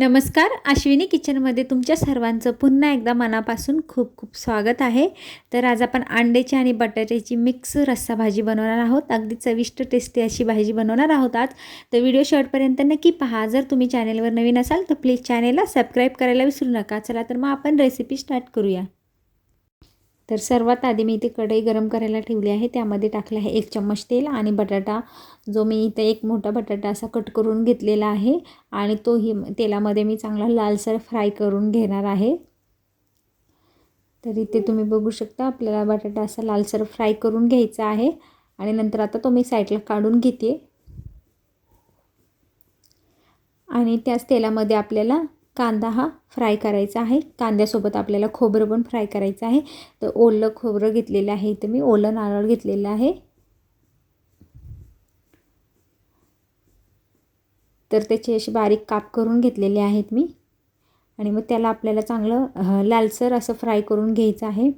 नमस्कार अश्विनी किचनमध्ये तुमच्या सर्वांचं पुन्हा एकदा मनापासून खूप खूप स्वागत आहे. तर आज आपण अंड्याची आणि बटाट्याची मिक्स रस्सा भाजी बनवणार आहोत. अगदी चविष्ट टेस्टी अशी भाजी बनवणार आहोत आज. तर व्हिडिओ शेवटपर्यंत नक्की पहा. जर तुम्ही चॅनेलवर नवीन असाल तर प्लीज चॅनेलला सबस्क्राईब करायला विसरू नका. चला तर मग आपण रेसिपी स्टार्ट करूया. तर सर्वात आधी मी इथे कढई गरम करायला ठेवली आहे. त्यामध्ये टाकलं आहे एक चम्मच तेल आणि बटाटा. जो मी इथे एक मोठा बटाटा असा कट करून घेतलेला आहे आणि तोही तेलामध्ये मी चांगला लालसर फ्राय करून घेणार आहे. तर इथे तुम्ही बघू शकता आपल्याला बटाटा असा लालसर फ्राय करून घ्यायचा आहे आणि नंतर आता तो मी साईडला काढून घेते. आणि त्याच तेलामध्ये आपल्याला कांदा हा फ्राय करायचा आहे. कांद्यासोबत आपल्याला खोबरं पण फ्राय करायचं आहे. तर ओलं खोबरं घेतलेलं आहे. इथं मी ओलं नारळ घेतलेलं आहे. तर त्याचे असे बारीक काप करून घेतलेले आहेत मी. आणि मग त्याला आपल्याला चांगलं लालसर असं फ्राय करून घ्यायचं आहे.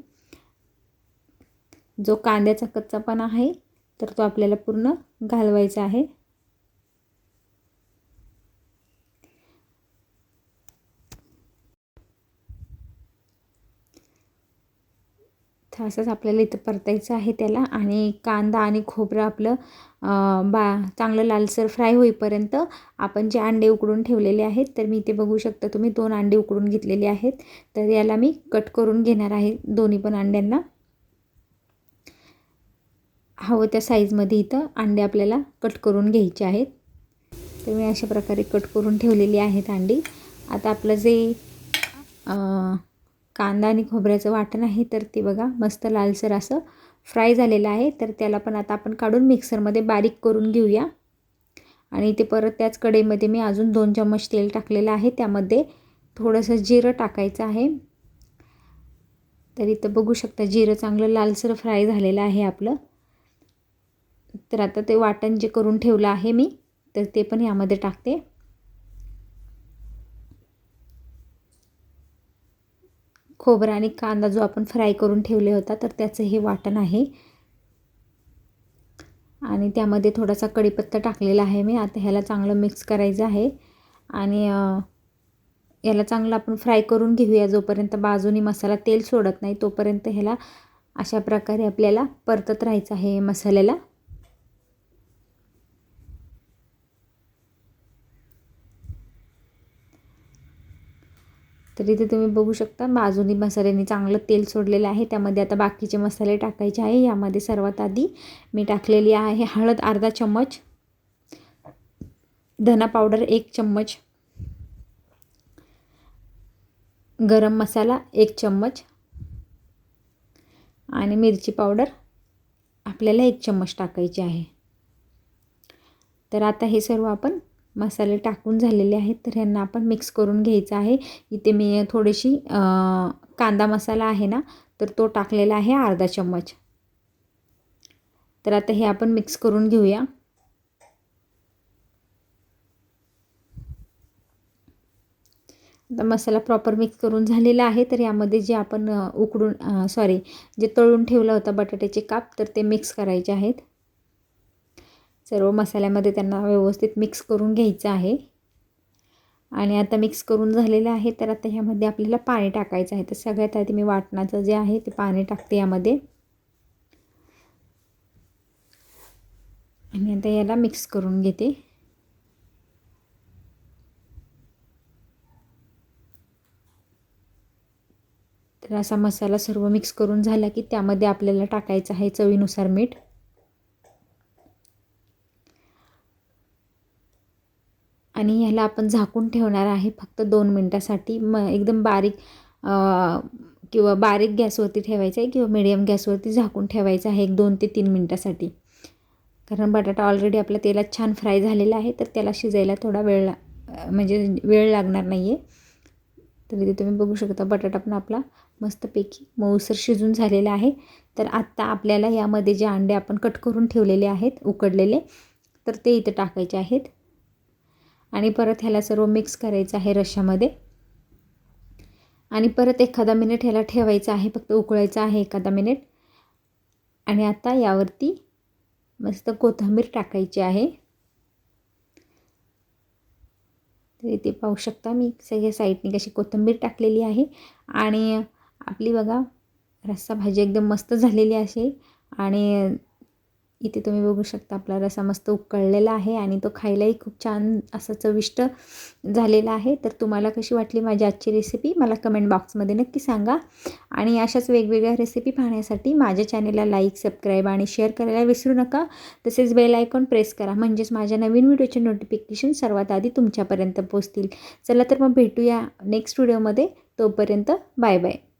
जो कांद्याचा कच्चापणा आहे तर तो आपल्याला पूर्ण घालवायचा आहे. तर असंच आपल्याला इथं परतायचं आहे त्याला आणि कांदा आणि खोबरं आपलं बा चांगलं लालसर फ्राय होईपर्यंत आपण जे अंडे उकडून ठेवलेले आहेत तर मी इथे बघू शकता तुम्ही दोन अंडे उकडून घेतलेले आहेत. तर याला मी कट करून घेणार आहे दोन्ही पण अंड्यांना. हवं त्या साईजमध्ये इथं अंडे आपल्याला कट करून घ्यायचे आहेत. तर मी अशा प्रकारे कट करून ठेवलेली आहेत अंडी. आता आपलं जे कांदा आणि खोबऱ्याचं वाटण आहे तर ते बघा मस्त लालसर असं फ्राय झालेलं आहे. तर त्याला पण आता आपण काढून मिक्सरमध्ये बारीक करून घेऊया. आणि इथे परत त्याच कढईमध्ये मी अजून दोन चम्मच तेल टाकलेलं आहे. त्यामध्ये थोडंसं जिरं टाकायचं आहे. तर इथं बघू शकता जिरं चांगलं लालसर फ्राय झालेलं आहे आपलं. तर आता ते वाटण जे करून ठेवलं आहे मी तर ते पण यामध्ये टाकते. खोबरा आणि कांदा जो आपण फ्राय करून ठेवले होता तर त्याचं हे वाटण आहे. आणि त्यामध्ये थोडासा कढीपत्ता टाकलेला आहे मी. आता ह्याला चांगलं मिक्स करायचं आहे. आणि याला चांगलं आपण फ्राय करून घेऊया जोपर्यंत बाजूनी मसाला तेल सोडत नाही तोपर्यंत ह्याला अशा प्रकारे आपल्याला परतत राहायचं आहे मसाल्याला. तर इथे तुम्ही बघू शकता बाजूनी मसाल्याने चांगलं तेल सोडलेलं आहे. त्यामध्ये आता बाकीचे मसाले टाकायचे आहे. यामध्ये सर्वात आधी मी टाकलेली आहे हळद अर्धा चम्मच धना पावडर एक चम्मच गरम मसाला एक चम्मच आणि मिरची पावडर आपल्याला एक चम्मच टाकायची आहे. तर आता हे सर्व आपण मसाले टाकून झालेले आहेत तर ह्यांना आपण मिक्स करून घ्यायचं आहे. इथे मी थोडीशी कांदा मसाला आहे ना तर तो टाकलेला आहे अर्धा चम्मच. तर आता हे आपण मिक्स करून घेऊया. आता मसाला प्रॉपर मिक्स करून झालेला आहे तर यामध्ये जे आपण उकडून सॉरी जे तळून ठेवलं होतं बटाट्याचे काप तर ते मिक्स करायचे आहेत. सर्व मसाल्यामध्ये त्यांना व्यवस्थित मिक्स करून घ्यायचं आहे. आणि आता मिक्स करून झालेलं आहे तर आता ह्यामध्ये आपल्याला पाणी टाकायचं आहे. तर सगळ्यात आधी मी वाटणाचं जे आहे ते पाणी टाकते यामध्ये. आणि आता याला मिक्स करून घेते. तर असा मसाला सर्व मिक्स करून झाला की त्यामध्ये आपल्याला टाकायचं आहे चवीनुसार मीठ. आणि ह्याला आपण झाकून ठेवणार आहे फक्त दोन मिनटासाठी. म एकदम बारीक किंवा बारीक गॅसवरती ठेवायचं आहे किंवा मिडियम गॅसवरती झाकून ठेवायचं आहे एक दोन ते तीन मिनटासाठी. कारण बटाटा ऑलरेडी आपल्या तेलात छान फ्राय झालेला आहे तर त्याला शिजायला थोडा वेळ म्हणजे वेळ लागणार नाही आहे तर इथे तुम्ही बघू शकता बटाटा पण आपला मस्तपैकी मऊसर शिजून झालेला आहे. तर आत्ता आपल्याला यामध्ये जे अंडे आपण कट करून ठेवलेले आहेत उकडलेले तर ते इथं टाकायचे आहेत. आणि परत ह्याला सर्व मिक्स करायचं आहे रश्श्यामध्ये आणि परत एखादा मिनिट ह्याला ठेवायचं आहे फक्त उकळायचं आहे एखादा मिनिट आणि आता यावरती मस्त कोथिंबीर टाकायची आहे. तर इथे पाहू शकता मी सगळ्या साईडने कशी कोथिंबीर टाकलेली आहे. आणि आपली बघा रस्सा भाजी एकदम मस्त झालेली असे आणि इथे तुम्ही बघू शकता आपला रसा मस्त उकळलेला आहे आणि तो खायलाही खूप छान असा चविष्ट झालेला आहे. तर तुम्हाला कशी वाटली माझी आजची रेसिपी मला कमेंट बॉक्समध्ये नक्की सांगा. आणि अशाच वेगवेगळ्या रेसिपी पाहण्यासाठी माझ्या चॅनेलला लाईक सबस्क्राईब आणि शेअर करायला विसरू नका. तसेच बेल आयकॉन प्रेस करा. म्हणजेच माझ्या नवीन व्हिडिओचे नोटिफिकेशन सर्वात आधी तुमच्यापर्यंत पोचतील चला तर मग भेटूया नेक्स्ट व्हिडिओमध्ये तोपर्यंत बाय बाय